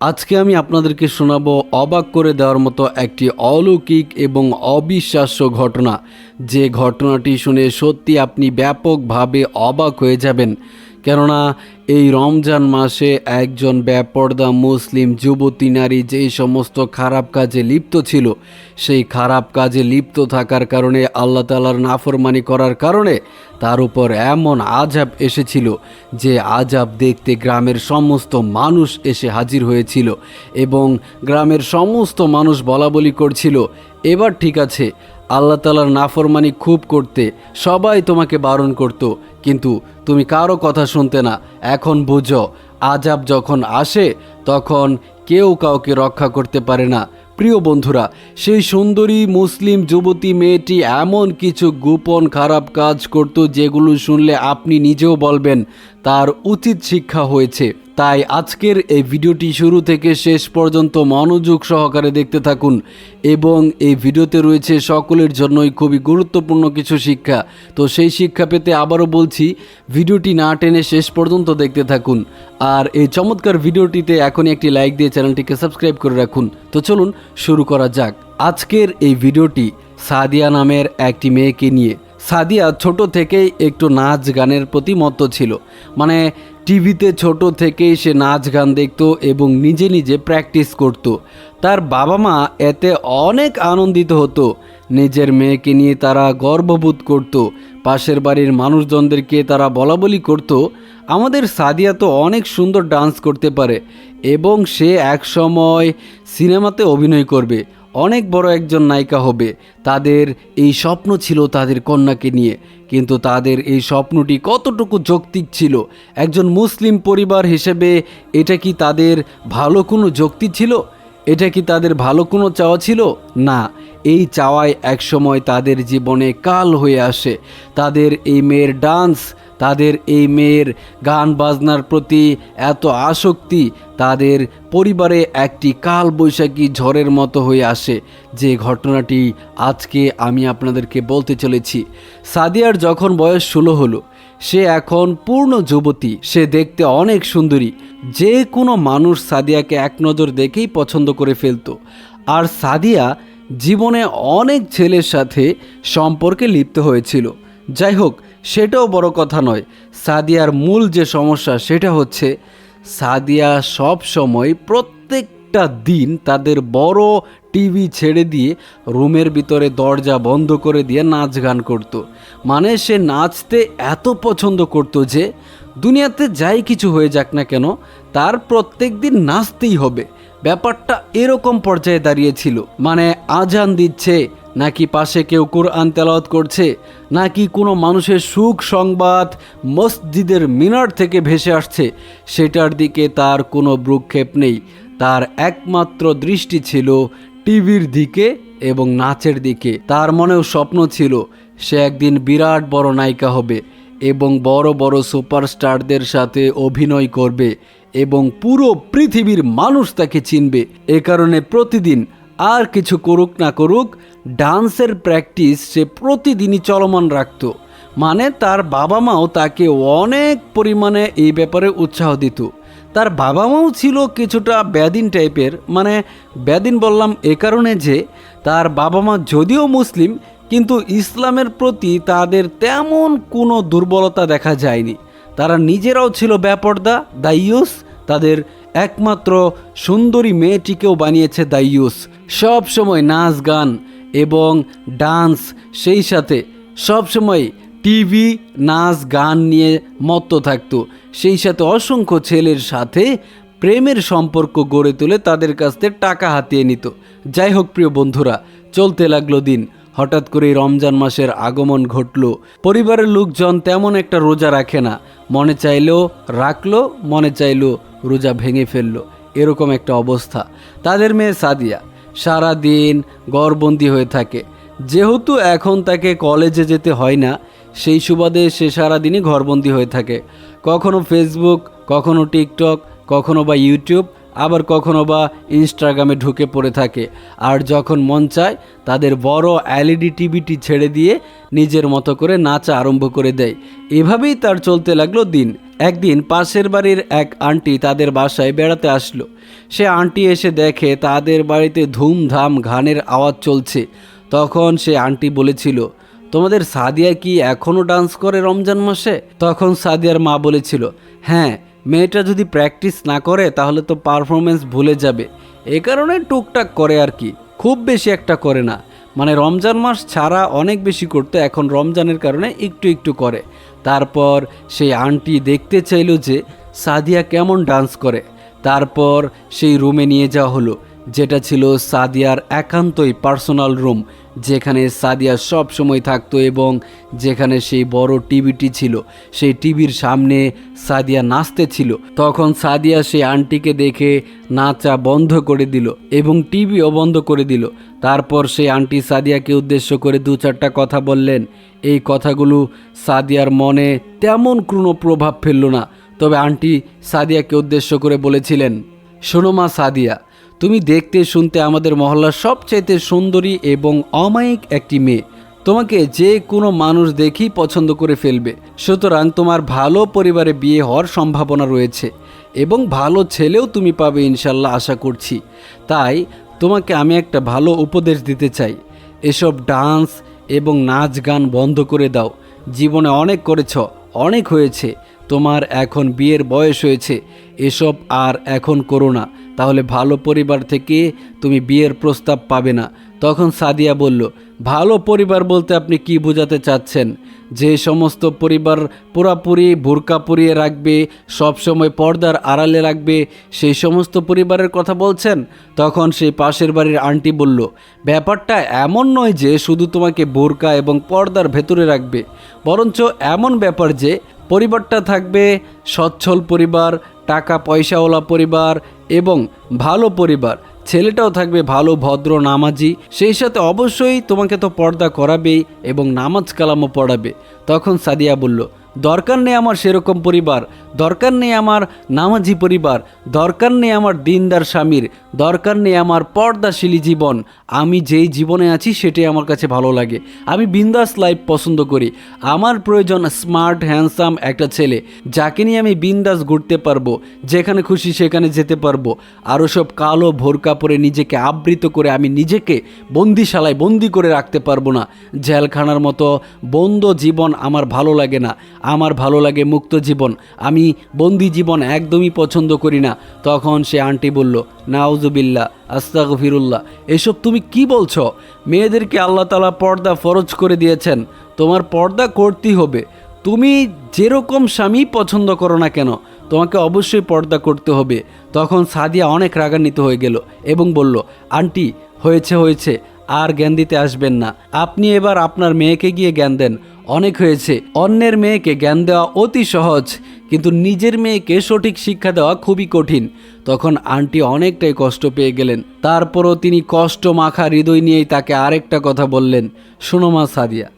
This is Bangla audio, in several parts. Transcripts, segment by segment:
আজকে আমি আপনাদেরকে শোনাবো অবাক করে দেওয়ার মতো একটি অলৌকিক এবং অবিশ্বাস্য ঘটনা। যে ঘটনাটি শুনে সত্যি আপনি ব্যাপকভাবে অবাক হয়ে যাবেন। কেননা এই রমজান মাসে একজন ব্যাপর্দা মুসলিম যুবতী নারী যেই সমস্ত খারাপ কাজে লিপ্ত ছিল, সেই খারাপ কাজে লিপ্ত থাকার কারণে আল্লাহ তালার নাফরমানি করার কারণে তার উপর এমন আজাব এসেছিল যে আজাব দেখতে গ্রামের সমস্ত মানুষ এসে হাজির হয়েছিল এবং গ্রামের সমস্ত মানুষ বলা বলি করছিল, এবার ঠিক আছে আল্লাহ তালার নাফরমানি খুব করতে সবাই তোমাকে বারণ করত। কিন্তু তুমি কারও কথা শুনতে না। এখন বুঝো আজাব যখন আসে, তখন কেউ কাউকে রক্ষা করতে পারে না। প্রিয় বন্ধুরা, সেই সুন্দরী মুসলিম যুবতী মেয়েটি এমন কিছু গোপন খারাপ কাজ করত যেগুলো শুনলে আপনি নিজেও বলবেন তার উচিত শিক্ষা হয়েছে। তাই আজকের এই ভিডিওটি শুরু থেকে শেষ পর্যন্ত মনোযোগ সহকারে দেখতে থাকুন এবং এই ভিডিওতে রয়েছে সকলের জন্যই খুবই গুরুত্বপূর্ণ কিছু শিক্ষা। তো সেই শিক্ষা পেতে আবারও বলছি, ভিডিওটি না টেনে শেষ পর্যন্ত দেখতে থাকুন। আর এই চমৎকার ভিডিওটিতে এখনই একটি লাইক দিয়ে চ্যানেলটিকে সাবস্ক্রাইব করে রাখুন। তো চলুন শুরু করা যাক। আজকের এই ভিডিওটি সাদিয়া নামের একটি মেয়েকে নিয়ে। সাদিয়া ছোট থেকেই একটু নাচ গানের প্রতি মত্ত ছিল। মানে টিভিতে ছোট থেকেই সে নাচ গান দেখতো এবং নিজে নিজে প্র্যাকটিস করত। তার বাবা মা এতে অনেক আনন্দিত হতো। নিজের মেয়েকে নিয়ে তারা গর্ববোধ করত। পাশের বাড়ির মানুষজনদেরকে তারা বলা বলি করতো, আমাদের সাদিয়া তো অনেক সুন্দর ডান্স করতে পারে এবং সে এক সময় সিনেমাতে অভিনয় করবে। অনেক বড় একজন নায়িকা হবে। তাদের এই স্বপ্ন ছিল তাদের কন্যাকে নিয়ে। কিন্তু তাদের এই স্বপ্নটি কতটুকু যৌক্তিক ছিল? একজন মুসলিম পরিবার হিসেবে এটা কি তাদের ভালো কোনো যৌক্তি ছিল? এটা কি তাদের ভালো কোনো চাওয়া ছিল? না। এই চাওয়ায় একসময় তাদের জীবনে কাল হয়ে আসে। তাদের এই মেয়ের ডান্স, তাদের এই মেয়ের গান বাজনার প্রতি এত আসক্তি, তাদের পরিবারে একটি কাল বৈশাখী ঝড়ের মতো হয়ে আসে। যে ঘটনাটি আজকে আমি আপনাদেরকে বলতে চলেছি। সাদিয়ার যখন বয়স ষোলো হলো, সে এখন পূর্ণ যুবতী, সে দেখতে অনেক সুন্দরী। যে কোনো মানুষ সাদিয়াকে এক নজর দেখেই পছন্দ করে ফেলতো। আর সাদিয়া জীবনে অনেক ছেলের সাথে সম্পর্কে লিপ্ত হয়েছিল। যাই হোক, সেটাও বড় কথা নয়। সাদিয়ার মূল যে সমস্যা, সেটা হচ্ছে সাদিয়া সব সময় প্রত্যেকটা দিন তাদের বড় টিভি ছেড়ে দিয়ে রুমের ভিতরে দরজা বন্ধ করে দিয়ে নাচ গান করত। মানে সে নাচতে এত পছন্দ করত যে, দুনিয়াতে যাই কিছু হয়ে যাক না কেন, তার প্রত্যেক দিন নাচতেই হবে। ব্যাপারটা এরকম পর্যায়ে দাঁড়িয়েছিল। মানে আজান দিচ্ছে, নাকি পাশে কেউ কোরআন তেলাওয়াত করছে, নাকি কোনো মানুষের সুখ সংবাদ মসজিদের মিনার থেকে ভেসে আসছে, সেটার দিকে তার কোনো ভ্রুক্ষেপ নেই। তার একমাত্র দৃষ্টি ছিল টিভির দিকে এবং নাচের দিকে। তার মনেও স্বপ্ন ছিল, সে একদিন বিরাট বড় নায়িকা হবে এবং বড় বড় সুপারস্টারদের সাথে অভিনয় করবে। এবং পুরো পৃথিবীর মানুষ তাকে চিনবে। এ কারণে প্রতিদিন আর কিছু করুক না করুক, ডান্সের প্র্যাকটিস সে প্রতিদিনই চলমান রাখত। মানে তার বাবা মাও তাকে অনেক পরিমাণে এই ব্যাপারে উৎসাহ দিত। তার বাবা মাও ছিল কিছুটা ব্যাদিন টাইপের মানে ব্যাদিন বললাম এ কারণে যে তার বাবা মা যদিও মুসলিম, কিন্তু ইসলামের প্রতি তাদের তেমন কোনো দুর্বলতা দেখা যায়নি। তারা নিজেরাও ছিল ব্যাপর্দা, দাইয়ুস। তাদের একমাত্র সুন্দরী মেয়েটিকেও বানিয়েছে দাইয়ুস। সব সময় নাচ, গান এবং ডান্স সেই সাথে। সব সময় টিভি, নাচ, গান নিয়ে মত্ত থাকতো। সেই সাথে অসংখ্য ছেলের সাথে প্রেমের সম্পর্ক গড়ে তুলে তাদের কাছ থেকে টাকা হাতিয়ে নিত। যাই হোক, প্রিয় বন্ধুরা, চলতে লাগল দিন। হঠাৎ করে রমজান মাসের আগমন ঘটল। পরিবারের লোকজন তেমন একটা রোজা রাখে না। মনে চাইলেও রাখল, মনে চাইলেও রোজা ভেঙে ফেলল। এরকম একটা অবস্থা। তাদের মেয়ে সাদিয়া সারা দিন গড়বন্দি হয়ে থাকে। যেহেতু এখন তাকে কলেজে যেতে হয় না, সেই সুবাদে সে সারাদিনই ঘরবন্দি হয়ে থাকে। কখনো ফেসবুক কখনো টিকটক কখনো বা ইউটিউব আবার কখনো বা ইনস্টাগ্রামে ঢুকে পড়ে থাকে। আর যখন মন চায়, তাদের বড় এলইডি টিভিটি ছেড়ে দিয়ে নিজের মতো করে নাচা আরম্ভ করে দেয়। এভাবেই তার চলতে লাগল দিন। একদিন পাশের বাড়ির এক আন্টি তাদের বাসায় বেড়াতে আসলো। সে আন্টি এসে দেখে তাদের বাড়িতে ধুমধাম ঘানের আওয়াজ চলছে। তখন সে আন্টি বলেছিল, তোমাদের সাদিয়া কি এখনও ডান্স করে রমজান মাসে? তখন সাদিয়ার মা বলেছিল হ্যাঁ মেয়েটা যদি প্র্যাকটিস না করে, তাহলে তো পারফরমেন্স ভুলে যাবে। এ কারণে টুকটাক করে আর কি। খুব বেশি একটা করে না। মানে রমজান মাস ছাড়া অনেক বেশি করতো, এখন রমজানের কারণে একটু একটু করে। তারপর সেই আন্টি দেখতে চাইল যে, সাদিয়া কেমন ডান্স করে। তারপর সেই রুমে নিয়ে যাওয়া হলো। যেটা ছিল সাদিয়ার একান্তই পার্সোনাল রুম, যেখানে সাদিয়া সব সময় থাকতো এবং যেখানে সেই বড় টিভিটি ছিল। সেই টিভির সামনে সাদিয়া নাচতে ছিল। তখন সাদিয়া সেই আন্টিকে দেখে নাচা বন্ধ করে দিল এবং টিভিও বন্ধ করে দিল। তারপর সেই আন্টি সাদিয়াকে উদ্দেশ্য করে দু চারটা কথা বললেন। এই কথাগুলো সাদিয়ার মনে তেমন কোনো প্রভাব ফেলল না। তবে আন্টি সাদিয়াকে উদ্দেশ্য করে বলেছিলেন, শোনো মা সাদিয়া তুমি দেখতে শুনতে আমাদের মহল্লার সবচাইতে সুন্দরী এবং অমায়িক একটি মেয়ে। তোমাকে যে কোনো মানুষ দেখেই পছন্দ করে ফেলবে। সুতরাং তোমার ভালো পরিবারে বিয়ে হওয়ার সম্ভাবনা রয়েছে এবং ভালো ছেলেও তুমি পাবে ইনশাল্লাহ আশা করছি। তাই তোমাকে আমি একটা ভালো উপদেশ দিতে চাই। এসব ডান্স এবং নাচ গান বন্ধ করে দাও। জীবনে অনেক করেছ, অনেক হয়েছে। তোমার এখন বিয়ের বয়স হয়েছে। এসব আর এখন করো না। তাহলে ভালো পরিবার থেকে তুমি বিয়ের প্রস্তাব পাবে না। তখন সাদিয়া বলল, ভালো পরিবার বলতে আপনি কি বোঝাতে চাচ্ছেন? যে সমস্ত পরিবার পুরাপুরি বোরকা পরিয়ে রাখবে সবসময় পর্দার আড়ালে রাখবে, সেই সমস্ত পরিবারের কথা বলছেন? তখন সেই পাশের বাড়ির আন্টি বলল, ব্যাপারটা এমন নয় যে শুধু তোমাকে বোরকা এবং পর্দার ভেতরে রাখবে, বরঞ্চ এমন ব্যাপার যে পরিবারটা থাকবে সচ্ছল পরিবার টাকা পয়সাওয়ালা পরিবার এবং ভালো পরিবার। ছেলেটাও থাকবে ভালো, ভদ্র, নামাজি। সেই সাথে অবশ্যই তোমাকে তো পর্দা করাবেই এবং নামাজ কালামও পড়াবে। তখন সাদিয়া বলল, দরকার নেই আমার সেরকম পরিবার। দরকার নেই আমার নামাজি পরিবার। দরকার নেই আমার দিনদার স্বামীর। দরকার নেই আমার পর্দাশীলী জীবন। আমি যেই জীবনে আছি সেটাই আমার কাছে ভালো লাগে। আমি বিন্দাস লাইফ পছন্দ করি। আমার প্রয়োজন স্মার্ট, হ্যান্ডসাম একটা ছেলে, যাকে নিয়ে আমি বিন্দাস ঘুরতে পারব, যেখানে খুশি সেখানে যেতে পারব। আরও সব কালো ভোর কাপড়ে নিজেকে আবৃত করে আমি নিজেকে বন্দিশালায় বন্দি করে রাখতে পারব না। জেলখানার মতো বন্ধ জীবন আমার ভালো লাগে না। আমার ভালো লাগে মুক্ত জীবন। আমি বন্দি জীবন একদমই পছন্দ করি না। তখন সে আন্টি বলল নাউজুবিল্লা আস্তাগফিরুল্লাহ। এসব তুমি কি বলছো? মেয়েদেরকে আল্লাহ তালা পর্দা ফরজ করে দিয়েছেন। তোমার পর্দা করতেই হবে। তুমি যেরকম স্বামী পছন্দ করো না কেন, তোমাকে অবশ্যই পর্দা করতে হবে। তখন সাদিয়া অনেক রাগান্বিত হয়ে গেল এবং বলল, আন্টি, হয়েছে হয়েছে, আর জ্ঞান দিতে আসবেন না। আপনি এবার আপনার মেয়েকে গিয়ে জ্ঞান দেন। অনেক হয়েছে। অন্যের মেয়েকে জ্ঞান দেওয়া অতি সহজ। কিন্তু নিজের মেয়েকে সঠিক শিক্ষা দেওয়া খুবই কঠিন। তখন আন্টি অনেকটাই কষ্ট পেয়ে গেলেন। তারপরও তিনি কষ্ট মাখা হৃদয় নিয়েই তাকে আরেকটা কথা বললেন, শোনো মা সাদিয়া,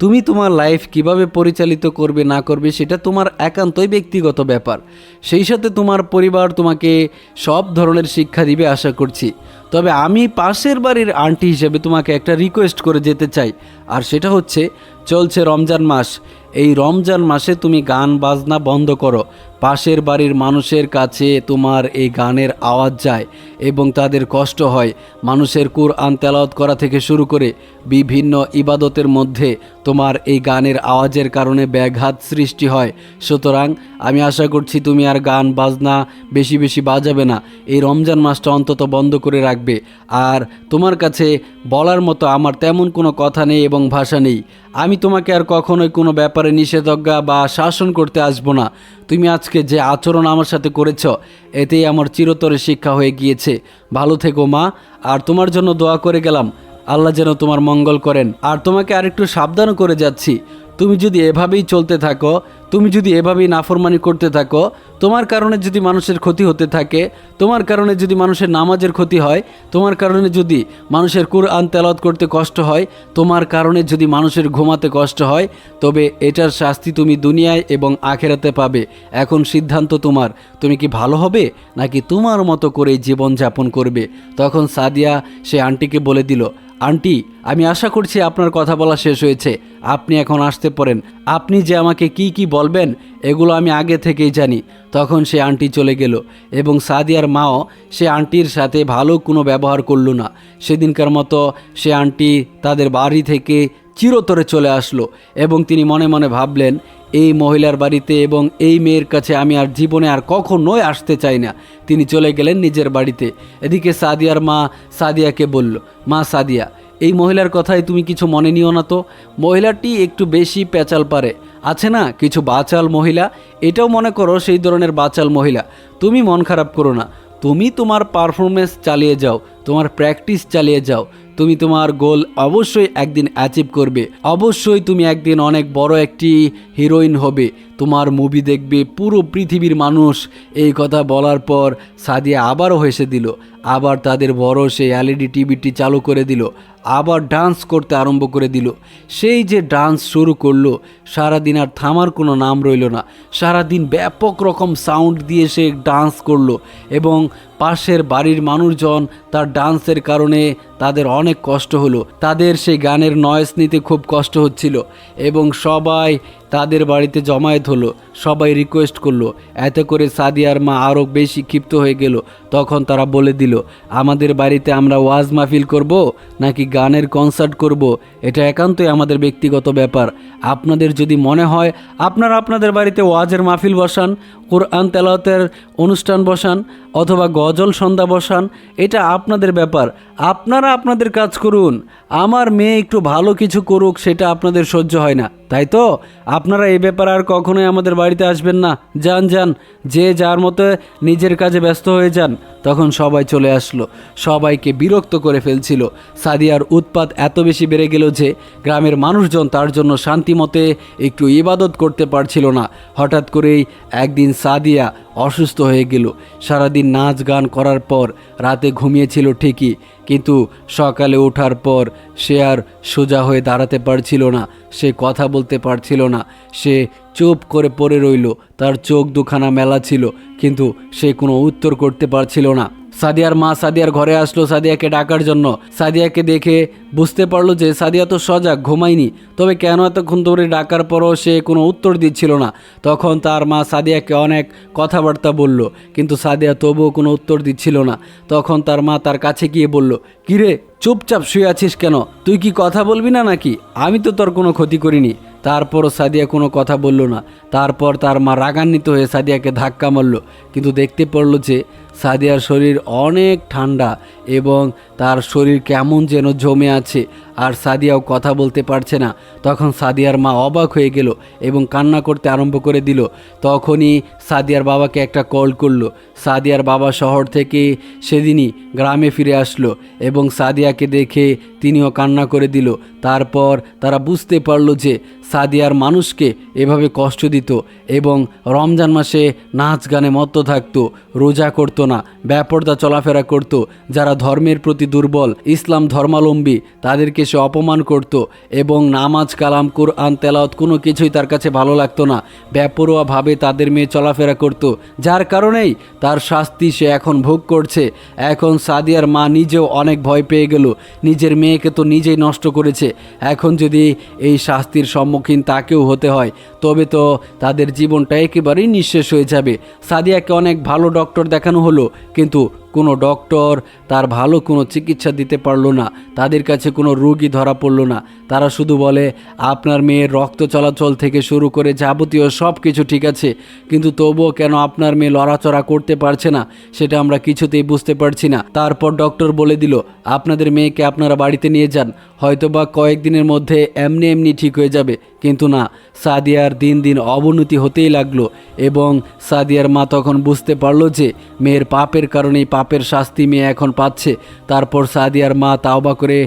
তুমি তোমার লাইফ কীভাবে পরিচালিত করবে, না করবে, সেটা তোমার একান্তই ব্যক্তিগত ব্যাপার। সেই সাথে তোমার পরিবার তোমাকে সব ধরনের শিক্ষা দিবে আশা করছি। তবে আমি পাশের বাড়ির আন্টি হিসেবে তোমাকে একটা রিকোয়েস্ট করে যেতে চাই, আর সেটা হচ্ছে, চলছে রমজান মাস। এই রমজান মাসে তুমি গান বাজনা বন্ধ করো। পাশের বাড়ির মানুষের কাছে তোমার এই গানের আওয়াজ যায় এবং তাদের কষ্ট হয়। মানুষের কুরআন তেলাওয়াত করা থেকে শুরু করে বিভিন্ন ইবাদতের মধ্যে তোমার এই গানের আওয়াজের কারণে ব্যাঘাত সৃষ্টি হয়। সুতরাং আমি আশা করছি তুমি আর গান, বাজনা বেশি বেশি বাজাবে না। এই রমজান মাসটা অন্তত বন্ধ করে রাখবে। আর তোমার কাছে বলার মতো আমার তেমন কোনো কথা নেই এবং ভাষা নেই। আমি তোমাকে আর কখনোই কোনো ব্যাপারে নিষেধাজ্ঞা বা শাসন করতে আসব না। তুমি আজকে যে আচরণ আমার সাথে করেছ, এতেই আমার চিরতরে শিক্ষা হয়ে গিয়েছে। ভালো থেকো মা, আর তোমার জন্য দোয়া করে গেলাম। আল্লাহ যেন তোমার মঙ্গল করেন। আর তোমাকে আরেকটু সাবধান করে যাচ্ছি। তুমি যদি এভাবেই চলতে থাকো, তুমি যদি এভাবেই নাফরমানি করতে থাকো, তোমার কারণে যদি মানুষের ক্ষতি হতে থাকে, তোমার কারণে যদি মানুষের নামাজের ক্ষতি হয়, তোমার কারণে যদি মানুষের কুরআন তেলাওয়াত করতে কষ্ট হয়, তোমার কারণে যদি মানুষের ঘুমাতে কষ্ট হয়, তবে এটার শাস্তি তুমি দুনিয়ায় এবং আখেরাতে পাবে। এখন সিদ্ধান্ত তোমার। তুমি কি ভালো হবে, নাকি তোমার মতো করে জীবন যাপন করবে? তখন সাদিয়া সে আন্টিকে বলে দিল আন্টি, আমি আশা করছি আপনার কথা বলা শেষ হয়েছে। আপনি এখন আসতে পারেন আপনি যে আমাকে কি কি বলবেন, এগুলো আমি আগে থেকেই জানি। তখন সে আন্টি চলে গেল এবং সাদিয়ার মাও সে আন্টির সাথে ভালো কোনো ব্যবহার করল না। সেদিনকার মতো সে আন্টি তাদের বাড়ি থেকে চিরতরে চলে আসলো এবং তিনি মনে মনে ভাবলেন এই মহিলার বাড়িতে এবং এই মেয়ের কাছে আমি আর জীবনে আর কখনোই আসতে চাই না। তিনি চলে গেলেন নিজের বাড়িতে। এদিকে সাদিয়ার মা সাদিয়াকে বলল, মা সাদিয়া, এই মহিলার কথায় তুমি কিছু মনে নিও না তো। মহিলাটি একটু বেশি পেঁচাল পারে। আছে না কিছু বাচাল মহিলা? এটাও মনে করো সেই ধরনের বাচাল মহিলা। তুমি মন খারাপ করো না। তুমি তোমার পারফরমেন্স চালিয়ে যাও। তোমার প্র্যাকটিস চালিয়ে যাও। তুমি তোমার গোল অবশ্যই একদিন অ্যাচিভ করবে। অবশ্যই তুমি একদিন অনেক বড় একটি হিরোইন হবে। তোমার মুভি দেখবে পুরো পৃথিবীর মানুষ। এই কথা বলার পর সাদিয়া আবারও হেসে দিল। আবার তাদের বড় সেই এলইডি টিভিটি চালু করে দিল। আবার ডান্স করতে আরম্ভ করে দিল। সেই যে ডান্স শুরু করল, সারাদিন আর থামার কোনো নাম রইল না। সারাদিন ব্যাপক রকম সাউন্ড দিয়ে সে ডান্স করল এবং পাশের বাড়ির মানুষজন তার ডান্সের কারণে তাদের অনেক কষ্ট হলো। তাদের সেই গানের নয়েস নিতে খুব কষ্ট হচ্ছিল এবং সবাই তাদের বাড়িতে জমায়েত হলো। সবাই রিকোয়েস্ট করল। এতে করে সাদিয়ার মা আরও বেশি ক্ষিপ্ত হয়ে গেল। তখন তারা বলে দিল, আমাদের বাড়িতে আমরা ওয়াজ মাহফিল করব নাকি গানের কনসার্ট করব? এটা একান্তই আমাদের ব্যক্তিগত ব্যাপার। আপনাদের যদি মনে হয়, আপনারা আপনাদের বাড়িতে ওয়াজের মাহফিল বসান। কোরআন তেলাওয়াতের অনুষ্ঠান বসান অথবা গজল সন্ধ্যা বসান, এটা আপনাদের ব্যাপার। আপনারা আপনাদের কাজ করুন। আমার মেয়ে একটু ভালো কিছু করুক, সেটা আপনাদের সহ্য হয় না। তাই তো? আপনারা এই ব্যাপারে আর কখনোই আমাদের বাড়িতে আসবেন না। যান যান। যে যার মতো নিজের কাজে ব্যস্ত হয়ে যান, তখন সবাই চলে আসলো। সবাইকে বিরক্ত করে ফেলছিল। সাদিয়ার উৎপাত এত বেশি বেড়ে গেল যে, গ্রামের মানুষজন তার জন্য শান্তিমতে একটু ইবাদত করতে পারছিল না। হঠাৎ করেই একদিন সাদিয়া অসুস্থ হয়ে গেল। সারাদিন নাচ গান করার পর রাতে ঘুমিয়েছিল ঠিকই, কিন্তু সকালে ওঠার পর সে আর সোজা হয়ে দাঁড়াতে পারছিল না, সে কথা বলতে পারছিল না। সে চুপ করে পড়ে রইল, তার চোখ দুখানা মেলা ছিল, কিন্তু সে কোনো উত্তর করতে পারছিল না। সাদিয়ার মা সাদিয়ার ঘরে আসলো সাদিয়াকে ডাকার জন্য। সাদিয়াকে দেখে বুঝতে পারল যে সাদিয়া তো সজাগ, ঘুমায়নি। তবে কেন এতক্ষণ ধরে ডাকার পরও সে কোনো উত্তর দিচ্ছিল না। তখন তার মা সাদিয়াকে অনেক কথাবার্তা বলল, কিন্তু সাদিয়া তবুও কোনো উত্তর দিচ্ছিল না। তখন তার মা তার কাছে গিয়ে বলল, কিরে, চুপচাপ শুয়ে আছিস কেন? তুই কি কথা বলবি না নাকি? আমি তো তোর কোনো ক্ষতি করিনি। তারপরও সাদিয়া কোনো কথা বলল না। তারপর তার মা রাগান্বিত হয়ে সাদিয়াকে ধাক্কা মারল, কিন্তু দেখতে পড়ল যে সাদিয়ার শরীর অনেক ঠান্ডা এবং তার শরীর কেমন যেন জমে আছে আর সাদিয়াও কথা বলতে পারছে না। তখন সাদিয়ার মা অবাক হয়ে গেল এবং কান্না করতে আরম্ভ করে দিল। তখনই সাদিয়ার বাবাকে একটা কল করল। সাদিয়ার বাবা শহর থেকে সেদিনই গ্রামে ফিরে আসলো এবং সাদিয়াকে দেখে তিনিও কান্না করে দিল। তারপর তারা বুঝতে পারল যে সাদিয়ার মানুষকে এভাবে কষ্ট দিত এবং রমজান মাসে নাচ গানে মত্ত থাকতো, রোজা করতো না ব্যাপরদা চলাফেরা করত। যারা ধর্মের প্রতি দুর্বল, ইসলাম ধর্মাবলম্বী, তাদেরকে সে অপমান করত এবং নামাজ, কালাম, কোরআন তেলাওত কোনো কিছুই তার কাছে ভালো লাগতো না। ব্যাপরোয়াভাবে তাদের মেয়ে চলাফেরা করত। যার কারণেই তার শাস্তি সে এখন ভোগ করছে। এখন সাদিয়ার মা নিজেও অনেক ভয় পেয়ে গেল। নিজের মেয়েকে তো নিজেই নষ্ট করেছে। এখন যদি এই শাস্তির সম্মুখীন তাকেও হতে হয় তবে তো তাদের জীবনটা একেবারেই নিঃশেষ হয়ে যাবে। সাদিয়াকে অনেক ভালো ডক্টর দেখানো হলো, কিন্তু কোনো ডক্টর, তার ভালো কোনো চিকিৎসা দিতে পারল না, তাদের কাছে কোনো রোগী ধরা পড়ল না। তারা শুধু বলে, আপনার মেয়ের রক্ত চলাচল থেকে শুরু করে যাবতীয় সব কিছু ঠিক আছে, কিন্তু তবুও কেন আপনার মেয়ে লড়াচড়া করতে পারছে না, সেটা আমরা কিছুতেই বুঝতে পারছি না। তারপর ডক্টর বলে দিল, আপনাদের মেয়েকে আপনারা বাড়িতে নিয়ে যান হয়তো হয়তোবা কয়েকদিনের মধ্যে এমনি এমনি ঠিক হয়ে যাবে। কিন্তু না, সাদিয়ার দিন দিন অবনতি হতেই লাগল এবং সাদিয়ার মা তখন বুঝতে পারল যে মেয়ের পাপের কারণেই পাপের শাস্তি মেয়ে এখন পাচ্ছে। তারপর সাদিয়ার মা তাওবা করে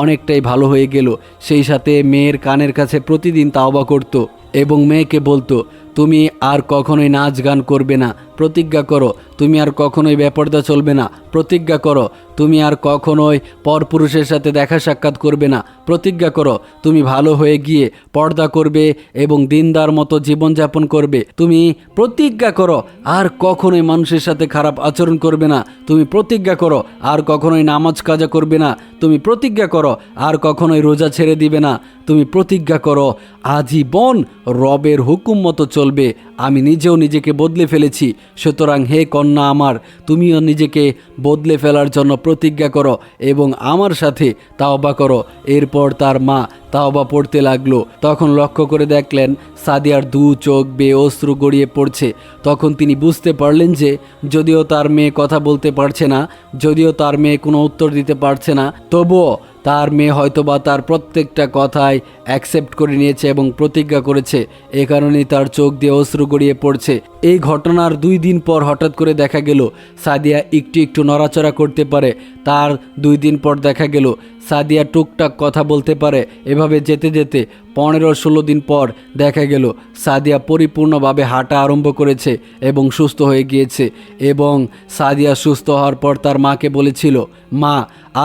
অনেকটাই ভালো হয়ে গেল। সেই সাথে মেয়ের কানের কাছে প্রতিদিন তাওবা করত এবং মেয়েকে বলতো তুমি আর কখনোই নাচ গান করবে না। প্রতিজ্ঞা করো, তুমি আর কখনোই বেপর্দা চলবে না। প্রতিজ্ঞা করো, তুমি আর কখনোই পরপুরুষের সাথে দেখা সাক্ষাৎ করবে না। প্রতিজ্ঞা করো, তুমি ভালো হয়ে গিয়ে পর্দা করবে এবং দিনদার মতো জীবনযাপন করবে। তুমি প্রতিজ্ঞা করো, আর কখনোই মানুষের সাথে খারাপ আচরণ করবে না। তুমি প্রতিজ্ঞা করো, আর কখনোই নামাজ কাজা করবে না। তুমি প্রতিজ্ঞা করো, আর কখনোই রোজা ছেড়ে দিবে না। তুমি প্রতিজ্ঞা করো, আজীবন রবের হুকুম মতো চলবে, আমি নিজেও নিজেকে বদলে ফেলেছি। সুতরাং হে কন্যা আমার, তুমিও নিজেকে বদলে ফেলার জন্য প্রতিজ্ঞা করো এবং আমার সাথে তাওবা করো। এরপর তার মা তাওবা পড়তে লাগল। তখন লক্ষ্য করে দেখলেন সাদিয়ার দু চোখ বেয়ে অশ্রু গড়িয়ে পড়ছে। তখন তিনি বুঝতে পারলেন যে, যদিও তার মেয়ে কথা বলতে পারছে না, যদিও তার মেয়ে কোনো উত্তর দিতে পারছে না, তবুও তার মেয়ে হয়তো বা তার প্রত্যেকটা কথায় অ্যাকসেপ্ট করে নিয়েছে এবং প্রতিজ্ঞা করেছে। এ কারণেই তার চোখ দিয়ে অশ্রু গড়িয়ে পড়ছে। এই ঘটনার দুই দিন পর হঠাৎ করে দেখা গেল, সাদিয়া একটু একটু নড়াচড়া করতে পারে। তার দুই দিন পর দেখা গেল, সাদিয়া টুকটাক কথা বলতে পারে। এভাবে যেতে যেতে পনেরো ষোলো দিন পর দেখা গেল, সাদিয়া পরিপূর্ণভাবে হাঁটা আরম্ভ করেছে এবং সুস্থ হয়ে গিয়েছে এবং সাদিয়া সুস্থ হওয়ার পর তার মাকে বলেছিল, মা,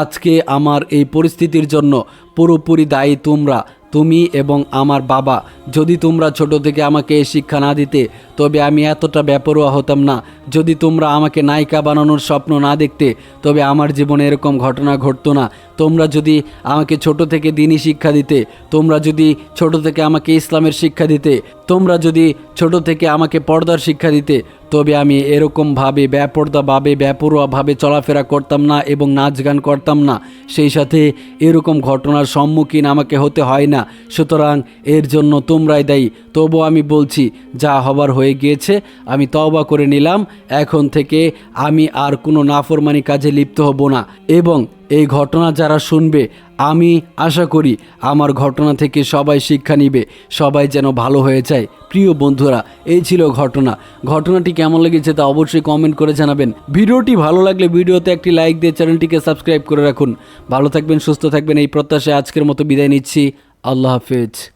আজকে আমার এই পরিস্থিতির জন্য পুরোপুরি দায়ী তোমরা। তুমি এবং আমার বাবা, যদি তোমরা ছোট থেকে আমাকে এই শিক্ষা না দিতে, তবে আমি এতটা ব্যাপরোয়া হতাম না। যদি তোমরা আমাকে নায়িকা বানানোর স্বপ্ন না দেখতে, তবে আমার জীবনে এরকম ঘটনা ঘটতো না। তোমরা যদি আমাকে ছোট থেকে দিনই শিক্ষা দিতে, তোমরা যদি ছোট থেকে আমাকে ইসলামের শিক্ষা দিতে, তোমরা যদি ছোট থেকে আমাকে পর্দার শিক্ষা দিতে, তবে আমি এরকমভাবে ব্যাপর্দাভাবে, ব্যাপরোয়াভাবে চলাফেরা করতাম না এবং নাচ গান করতাম না। সেই সাথে এরকম ঘটনার সম্মুখীন আমাকে হতে হয় না। সুতরাং এর জন্য তোমরাই দায়ী। তবু আমি বলছি, যা হবার হয়ে গিয়েছে, আমি তওবা করে নিলাম। এখন থেকে আমি আর কোনো নাফরমানি কাজে লিপ্ত হব না। এবং এই ঘটনা যারা শুনবে, আমি আশা করি আমার ঘটনা থেকে সবাই শিক্ষা নিবে, সবাই যেন ভালো হয়ে যায়। প্রিয় বন্ধুরা, এই ছিল ঘটনা। ঘটনাটি কেমন লেগেছে তা অবশ্যই কমেন্ট করে জানাবেন। ভিডিওটি ভালো লাগলে ভিডিওতে একটি লাইক দিয়ে চ্যানেলটিকে সাবস্ক্রাইব করে রাখুন। ভালো থাকবেন, সুস্থ থাকবেন, এই প্রত্যাশায় আজকের মতো বিদায় নিচ্ছি। আল্লাহ হাফেজ।